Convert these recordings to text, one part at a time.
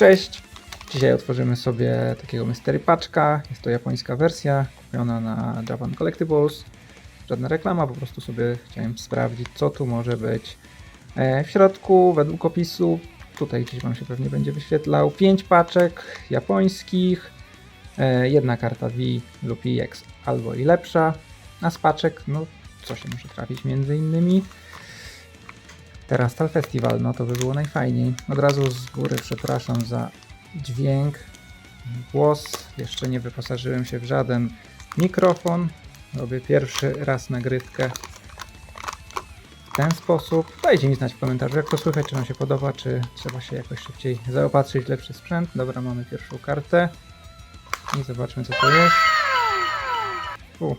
Cześć! Dzisiaj otworzymy sobie takiego mystery paczka. Jest to japońska wersja, kupiona na Japan Collectibles. Żadna reklama, po prostu sobie chciałem sprawdzić, co tu może być. E, W środku, według opisu, tutaj gdzieś Wam się pewnie będzie wyświetlał, 5 paczek japońskich, e, jedna karta V lub EX albo i lepsza, a z paczek, no co się może trafić między innymi. Teraz Tal Festival, no to by było najfajniej. Od razu z góry przepraszam za dźwięk, głos. Jeszcze nie wyposażyłem się w żaden mikrofon. Robię pierwszy raz nagrywkę w ten sposób. Dajcie mi znać w komentarzu, jak to słychać, czy Wam się podoba, czy trzeba się jakoś szybciej zaopatrzyć w lepszy sprzęt. Dobra, mamy pierwszą kartę. I zobaczmy, co to jest. U,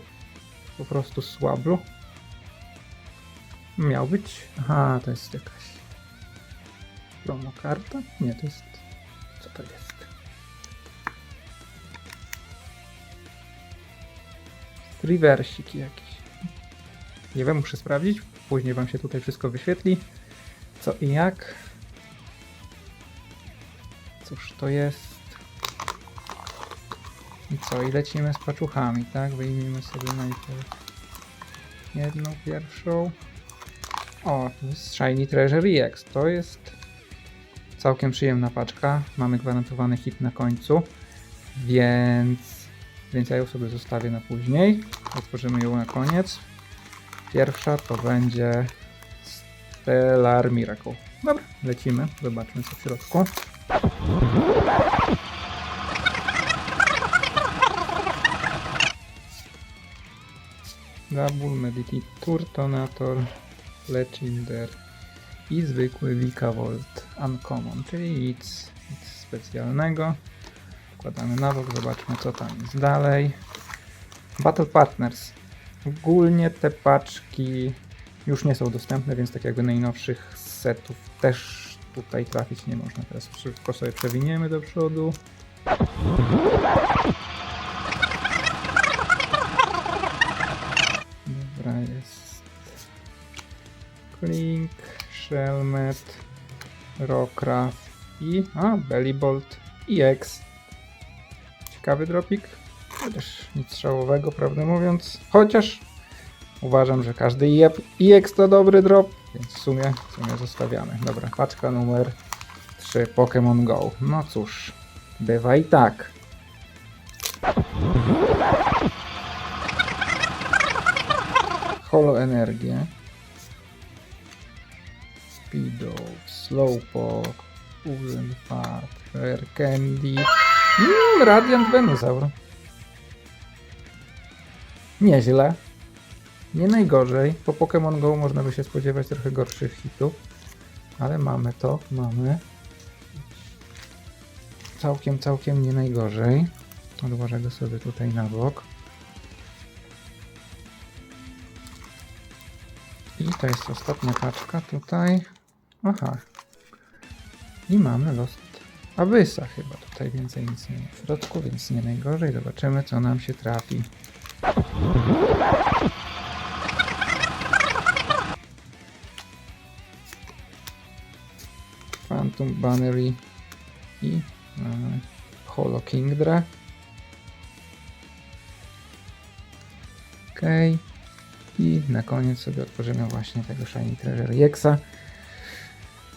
po prostu słablu. Miał być. Aha, to jest jakaś promo karta? Nie, to jest. Co to jest? Reversik jakiś. Nie wiem, muszę sprawdzić. Później wam się tutaj wszystko wyświetli. Co i jak. Cóż to jest? I co? I lecimy z paczuchami, tak? Wyjmijmy sobie najpierw jedną pierwszą. O, Shiny Treasure EX. To jest całkiem przyjemna paczka. Mamy gwarantowany hit na końcu, więc, więc ja ją sobie zostawię na później. Otworzymy ją na koniec. Pierwsza to będzie Stellar Miracle. Dobra, lecimy. Zobaczmy co w środku. Double Medicate Turtonator Legendary i zwykły Vikavolt Uncommon, czyli nic, nic specjalnego. Wkładamy na bok, zobaczmy co tam jest dalej. Battle Partners. Ogólnie te paczki już nie są dostępne, więc tak jakby najnowszych setów też tutaj trafić nie można. Teraz szybko sobie przewiniemy do przodu. Shelmet, Rockraft i a, Bellybolt EX. Ciekawy dropik. Chociaż nic szałowego, prawdę mówiąc. Chociaż uważam, że każdy EX to dobry drop, więc w sumie, w sumie zostawiamy. Dobra, paczka numer 3 Pokémon Go. No cóż, bywa i tak. Holo Energię. Speedo, Slowpoke, Ulen Fat, Rare Candy. Mm, Radiant Venusaur. Nieźle. Nie najgorzej. Po Pokémon Go można by się spodziewać trochę gorszych hitów. Ale mamy to, mamy. Całkiem, całkiem nie najgorzej. Odłożę go sobie tutaj na bok. I to jest ostatnia paczka tutaj. Aha. I mamy Lost Abyssa chyba. Tutaj więcej nic nie ma w środku, więc nie najgorzej. Zobaczymy co nam się trafi. Phantom Bannery i mamy Holo Kingdra. Okej. I na koniec sobie otworzymy właśnie tego Shiny Treasure EXa.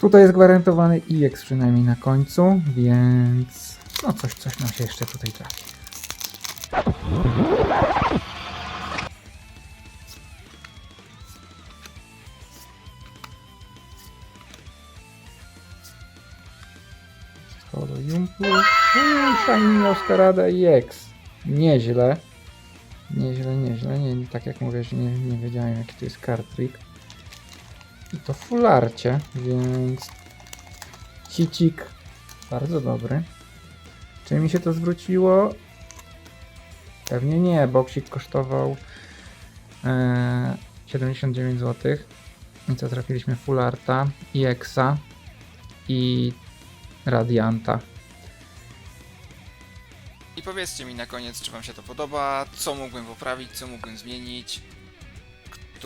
Tutaj jest gwarantowany EX przynajmniej na końcu, więc no coś, coś nam się jeszcze tutaj trafi. Holo Jumpu. Shiny Oscarada EX. Nieźle. Nieźle, nieźle. Nie, tak jak mówię, nie, nie wiedziałem jaki to jest card trick. I to fularcie, więc hicik bardzo dobry. Czy mi się to zwróciło? Pewnie nie. Boksik kosztował e, 79 zł. I co trafiliśmy full arta, i i Radianta. I powiedzcie mi na koniec, czy wam się to podoba, co mógłbym poprawić, co mógłbym zmienić,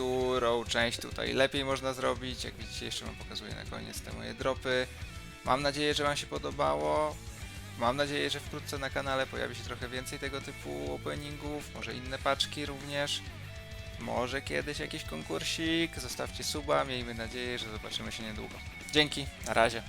którą część tutaj lepiej można zrobić. Jak widzicie, jeszcze wam pokazuję na koniec te moje dropy. Mam nadzieję, że Wam się podobało. Mam nadzieję, że wkrótce na kanale pojawi się trochę więcej tego typu openingów, może inne paczki również. Może kiedyś jakiś konkursik. Zostawcie suba, miejmy nadzieję, że zobaczymy się niedługo. Dzięki, na razie.